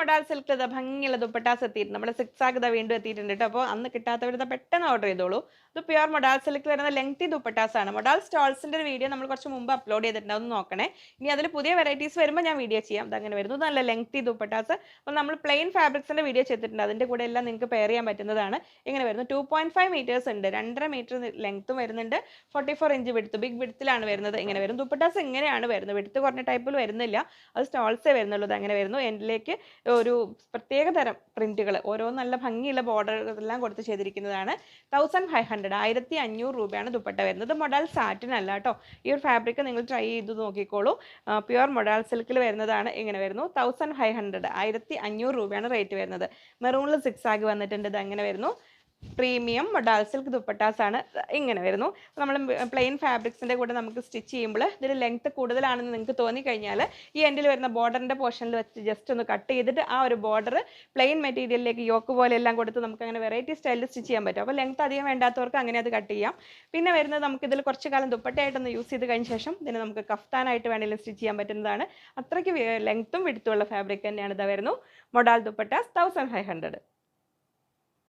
Modal silk ഇത് ഭംഗിയുള്ള ദുപ്പട്ടാസ് എത്തിയിട്ടുണ്ട്. നമ്മുടെ സിക്സ് ആഗ് ഇതാ വീണ്ടും എത്തിയിട്ടുണ്ട് കേട്ടോ അപ്പോൾ അന്ന് കിട്ടാത്തവരിതാ പെട്ടെന്ന് ഓർഡർ ചെയ്തോളൂ. ഇത് പ്യുവർ മൊഡാൽ സിൽക്ക് വരുന്ന ലെങ്തി ദുപ്പട്ടാസ് ആണ് മൊഡാൽ സ്റ്റോൾസിന്റെ വീഡിയോ നമ്മൾ കുറച്ച് മുമ്പ് അപ്ലോഡ് ചെയ്തിട്ടുണ്ട്. അതൊന്ന് നോക്കണേ. ഇനി അതിൽ പുതിയ വെറൈറ്റീസ് വരുമ്പോൾ ഞാൻ വീഡിയോ ചെയ്യാം. അങ്ങനെ വരുന്നു. നല്ല ലെങ്തി ദുപ്പട്ടാസ്. അപ്പോൾ നമ്മൾ പ്ലെയിൻ ഫാബ്രിക്സിന്റെ വീഡിയോ ചെയ്തിട്ടുണ്ട്. അതിന്റെ കൂടെ എല്ലാം നിങ്ങൾക്ക് പെയർ ചെയ്യാൻ പറ്റുന്നതാണ്. ഇങ്ങനെ വരുന്നു. ടു പോയിന്റ് ഫൈവ് മീറ്റേഴ്സ് ഉണ്ട്. രണ്ടര മീറ്റർ ലെങ്ത്തും വരുന്നുണ്ട്. Forty four inch width big വിടുത്തിലാണ് വരുന്നത്. ഇങ്ങനെ വരും ദുപ്പട്ടാസ് ഇങ്ങനെയാണ് വരുന്നത്. വിടുത്ത് കുറഞ്ഞ ടൈപ്പിൽ വരുന്നില്ല. അത് സ്റ്റോൾസേ വരുന്നുള്ളൂ. അങ്ങനെ വരുന്നു. എൻഡിലേക്ക് ഒരു പ്രത്യേക തരം പ്രിന്റുകൾ ഓരോ നല്ല ഭംഗിയുള്ള ബോർഡർ എല്ലാം കൊടുത്ത് ചെയ്തിരിക്കുന്നതാണ് തൗസൻഡ് ഫൈവ് ഹൺഡ്രഡ് ആയിരത്തി അഞ്ഞൂറ് രൂപയാണ് ദുപ്പട്ട വരുന്നത്. മൊഡൽ സാറ്റിൻ അല്ല കേട്ടോ ഈ ഒരു ഫാബ്രിക് നിങ്ങൾ ട്രൈ ചെയ്ത് നോക്കിക്കോളൂ. പ്യുവർ മൊഡൽ സിൽക്കിൽ വരുന്നതാണ്. ഇങ്ങനെ വരുന്നു. തൗസൻഡ് ഫൈവ് ഹൺഡ്രഡ് ആയിരത്തി അഞ്ഞൂറ് രൂപയാണ് റേറ്റ് വരുന്നത്. മെറൂണിൽ സിക്സ് ആകി വന്നിട്ടുണ്ട്. ഇത് അങ്ങനെ വരുന്നു. പ്രീമിയം മൊഡാൽ സിൽക്ക് ദുപ്പട്ടാസ് ആണ് ഇങ്ങനെ വരുന്നു. നമ്മൾ പ്ലെയിൻ ഫാബ്രിക്സിന്റെ കൂടെ നമുക്ക് സ്റ്റിച്ച് ചെയ്യുമ്പോൾ ഇതിൽ ലെങ്ത് കൂടുതലാണെന്ന് നിങ്ങൾക്ക് തോന്നിക്കഴിഞ്ഞാൽ ഈ എൻഡിൽ വരുന്ന ബോർഡറിന്റെ പോർഷനിൽ വെച്ച് ജസ്റ്റ് ഒന്ന് കട്ട് ചെയ്തിട്ട് ആ ഒരു ബോർഡർ പ്ലെയിൻ മെറ്റീരിയലിലേക്ക് യോക്ക് പോലെ എല്ലാം കൊടുത്ത് നമുക്ക് അങ്ങനെ വെറൈറ്റി സ്റ്റൈലിൽ സ്റ്റിച്ച് ചെയ്യാൻ പറ്റും. അപ്പോൾ ലെങ്ത് അധികം വേണ്ടാത്തവർക്ക് അങ്ങനെ അത് കട്ട് ചെയ്യാം. പിന്നെ വരുന്നത് നമുക്ക് ഇതിൽ കുറച്ച് കാലം ദുപ്പട്ടയായിട്ടൊന്ന് യൂസ് ചെയ്ത് കഴിഞ്ഞ ശേഷം ഇതിന് നമുക്ക് കഫ്താനായിട്ട് വേണമെങ്കിലും സ്റ്റിച്ച് ചെയ്യാൻ പറ്റുന്നതാണ്. അത്രയ്ക്ക് ലെങ്ത്തും വിടുത്തുള്ള ഫാബ്രിക് തന്നെയാണ് ഇതാ വരുന്നു. Modal dupattas thousand five hundred.